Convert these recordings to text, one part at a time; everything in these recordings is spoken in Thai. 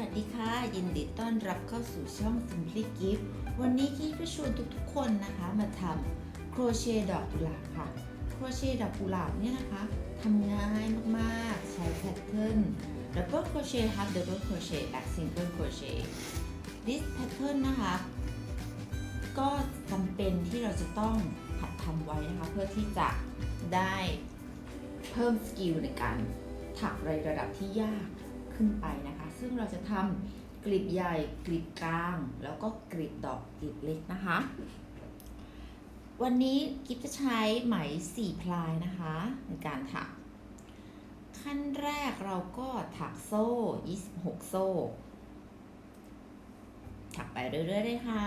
วัสดีค่ะ ยินดีต้อนรับเข้าสู่ช่อง Simply Gift วันนี้กิ๊จะชวนทุกๆคนนะคะมาทำโครเชต์ดอกกุหลาบค่ะ โครเชต์ดอกกุหลาบเนี่ยนะคะทำง่ายมากๆ ใช้แพทเทิร์น double crochet half double crochet back single crochet this pattern นะคะ ก็จำเป็นที่เราจะต้องหัดทำไว้นะคะ เพื่อที่จะได้เพิ่มสกิลในการถักในระดับที่ยากขึ้นไปนะคะ ซึ่งเราจะทำกลีบใหญ่กลีบกลาง แล้วก็กลีบดอกกลีบเล็กนะคะ วันนี้กิฟจะใช้ไหมสี่พลายนะคะ ในการถัก ขั้นแรกเราก็ถักโซ่ 26 โซ่ ถักไปเรื่อยๆเลยค่ะ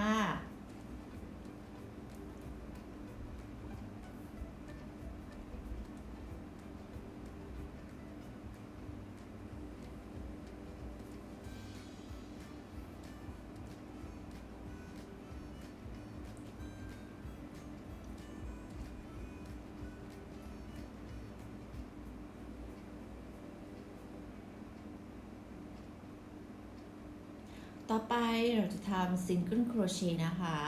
ต่อไปเราจะทำซิงเกิลโครเชต์นะคะ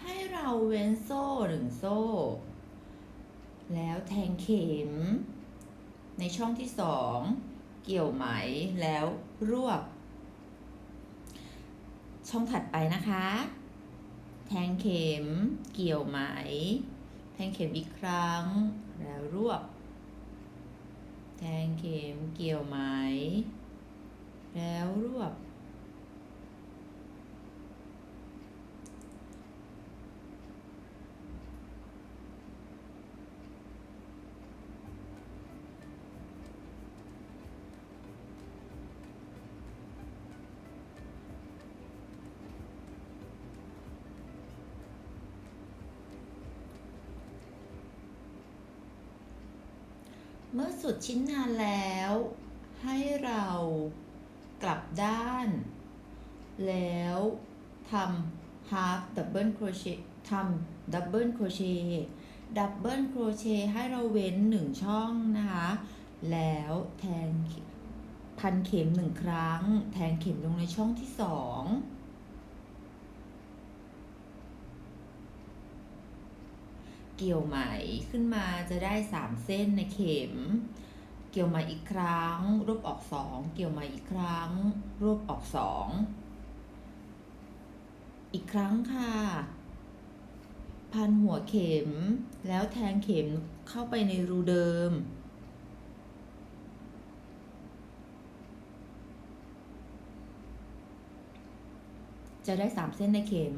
ให้เราเว้นโซ่หนึ่งโซ่ แล้วแทงเข็ม ในช่องที่สองเกี่ยวไหมแล้วรวบ ช่องถัดไปนะคะ แทงเข็ม เกี่ยวไหม แทงเข็มอีกครั้ง แล้วรวบ แทงเข็มเกี่ยวไหม แล้วรวบ เมื่อสุดชิ้นงานแล้ว ให้เรากลับด้าน แล้วทำ half double crochet ทำ double crochet double crochet ให้เราเว้นหนึ่งช่องนะคะ แล้วแทงพันเข็มหนึ่งครั้ง แทงเข็มลงในช่องที่สอง เกี่ยวไหมขึ้นมาจะได้ 3 เส้นในเข็ม เกี่ยวไหมอีกครั้ง รวบออก 2 เกี่ยวไหมอีกครั้ง รวบออก 2 อีกครั้งค่ะ พันหัวเข็ม แล้วแทงเข็มเข้าไปในรูเดิมจะได้ 3 เส้นในเข็ม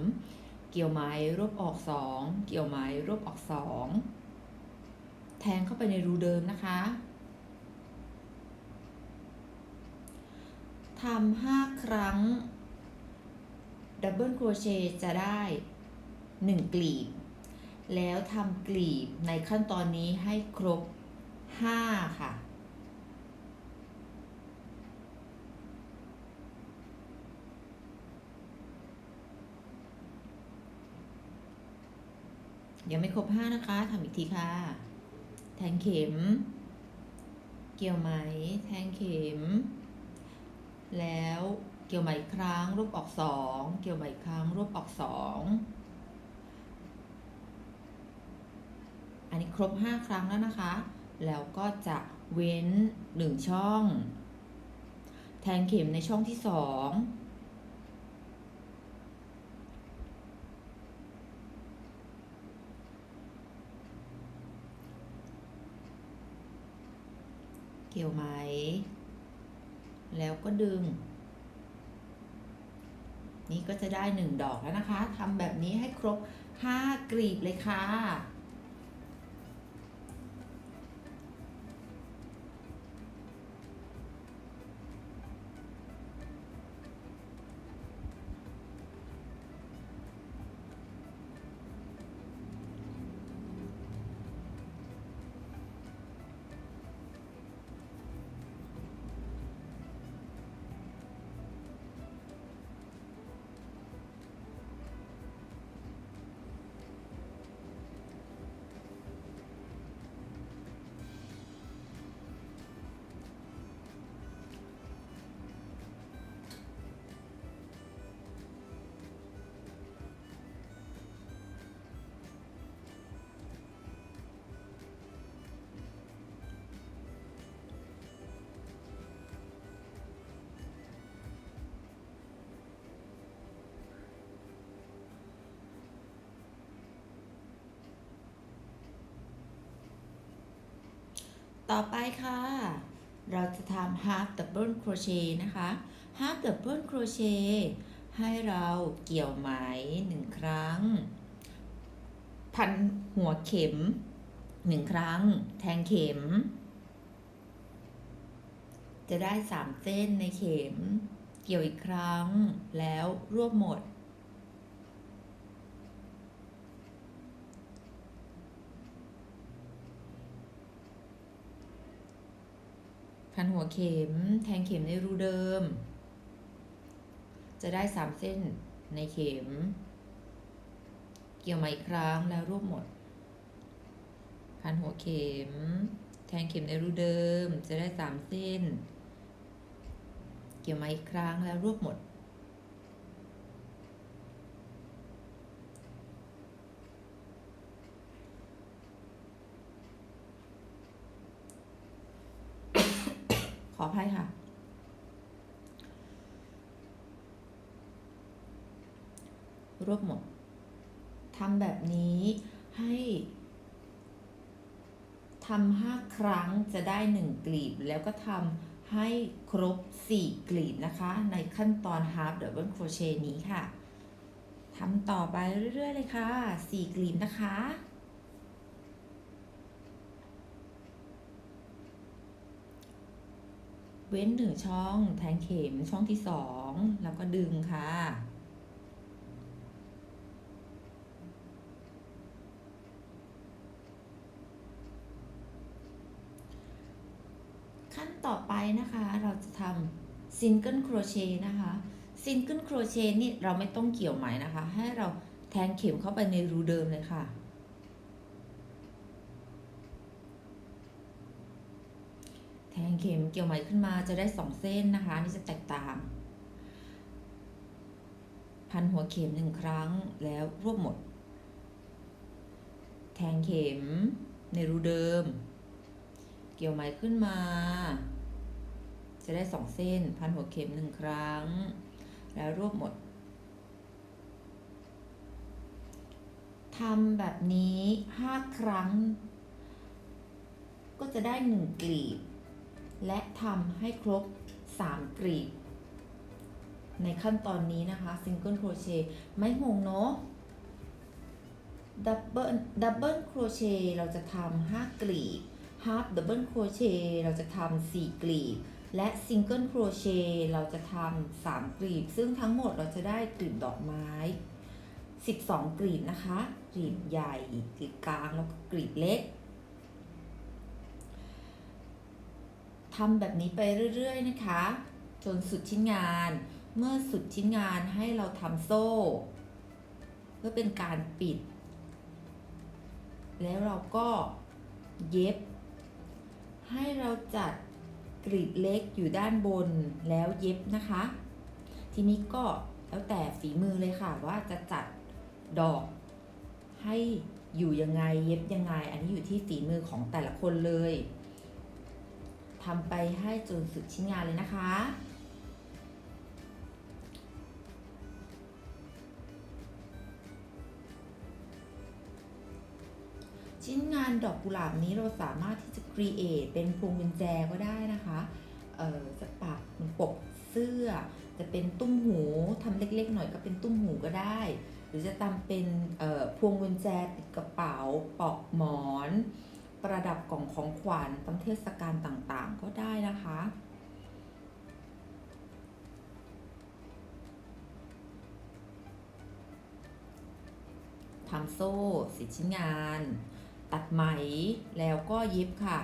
เกี่ยวไม้รวบออกสองเกี่ยวไม้รวบออกสองแทงเข้าไปในรูเดิมนะคะทำห้าครั้ง ดับเบิลโครเชต์จะได้หนึ่งกลีบ แล้วทำกลีบในขั้นตอนนี้ให้ครบห้าค่ะ ยังไม่ครบห้านะคะทำอีกทีค่ะ แทงเข็ม เกี่ยวไหม แทงเข็ม แล้วเกี่ยวไหมอีกครั้งรูปออกสองเกี่ยวไหมอีกครั้งรูปออกสองอันนี้ครบห้าครั้งแล้วนะคะ แล้วก็จะเว้นหนึ่งช่อง แทงเข็มในช่องที่สอง กี่ยวไหม แล้วก็ดึง นี่ก็จะได้หนึ่งดอกแล้วนะคะทำแบบนี้ให้ครบห้ากลีบเลยค่ะ ต่อไปค่ะ เราจะทำ half double crochet นะคะ half double crochet ให้เราเกี่ยวไหมหนึ่งครั้ง พันหัวเข็มหนึ่งครั้ง แทงเข็ม จะได้สามเส้นในเข็ม เกี่ยวอีกครั้งแล้วรวบหมด หัวเข็ม แทงเข็มในรูเดิม จะได้สามเส้นในเข็ม เกี่ยวมาอีกครั้งแล้วรวบหมด พันหัวเข็ม แทงเข็มในรูเดิม จะได้สามเส้น เกี่ยวมาอีกครั้งแล้วรวบหมด ขออภัยค่ะ รวบหมดทำแบบนี้ให้ทำห้าครั้งจะได้หนึ่งกลีบ แล้วก็ทำให้ครบสี่กลีบนะคะ ในขั้นตอน half double crochet นี้ค่ะทำต่อไปเรื่อย ๆ เลยค่ะสี่กลีบนะคะ เว้นหนึ่งช่องแทงเข็มช่องที่สองแล้วก็ดึงค่ะขั้นต่อไปนะคะเราจะทำ single crochet นะคะ single crochet นี่เราไม่ต้องเกี่ยวไหมนะคะ ให้เราแทงเข็มเข้าไปในรูเดิมเลยค่ะ แทง เข็มเกี่ยวไหมขึ้นมาจะได้สองเส้นนะคะนี่จะแตกต่าง พันหัวเข็มหนึ่งครั้งแล้วรวบหมด แทงเข็มในรูเดิม เกี่ยวไหมขึ้นมา จะได้สองเส้น พันหัวเข็มหนึ่งครั้ง แล้วรวบหมดทำแบบนี้ห้าครั้ง ก็จะได้หนึ่งกลีบ และทำให้ครบ 3กลีบ ในขั้นตอนนี้นะคะ Single Crochet ไม่งงเนาะ Double Double Crochet เราจะทำ5กลีบ Half Double Crochet เราจะทำ4กลีบ และ Single Crochet เราจะทำ3กลีบ ซึ่งทั้งหมดเราจะได้กลีบดอกไม้ 12 กลีบนะคะ กลีบใหญ่ กลีบกลางแล้วก็กลีบเล็ก ทำแบบนี้ไปเรื่อยๆนะคะ จนสุดชิ้นงาน เมื่อสุดชิ้นงานให้เราทำโซ่ เพื่อเป็นการปิด แล้วเราก็เย็บ ให้เราจัดกรีบเล็กอยู่ด้านบนแล้วเย็บนะคะ ทีนี้ก็แล้วแต่ฝีมือเลยค่ะว่าจะจัดดอกให้อยู่ยังไงเย็บยังไง อันนี้อยู่ที่ฝีมือของแต่ละคนเลย ทำไปให้จนสุดชิ้นงานเลยนะคะ ชิ้นงานดอกกุหลาบนี้เราสามารถที่จะ create เป็นพวงกุญแจก็ได้นะคะเอ่อจะปักปกเสื้อ จะเป็นตุ้มหูทำเล็กๆ หน่อยก็เป็นตุ้มหูก็ได้ หรือจะทำเป็นเอ่อพวงกุญแจติดกระเป๋าปอกหมอน ประดับกล่องของขวัญตามเทศกาลต่างๆ ก็ได้นะคะ ทำโซ่สิชิ้นงาน ตัดไหมแล้วก็เย็บค่ะ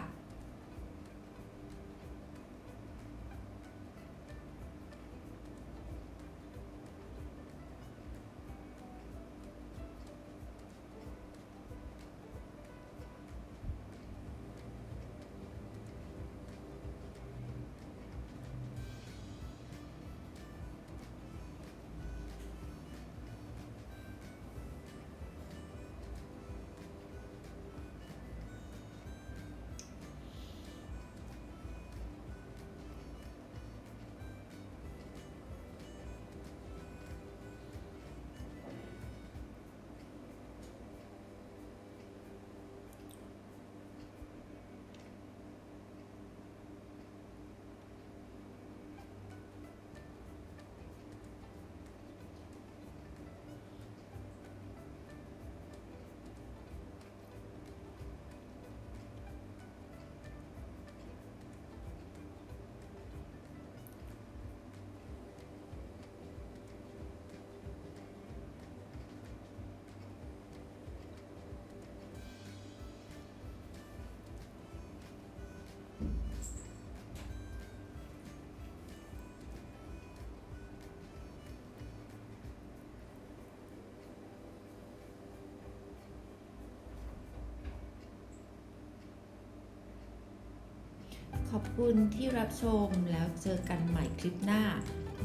ขอบคุณที่รับชมแล้วเจอกันใหม่คลิปหน้า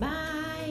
บาย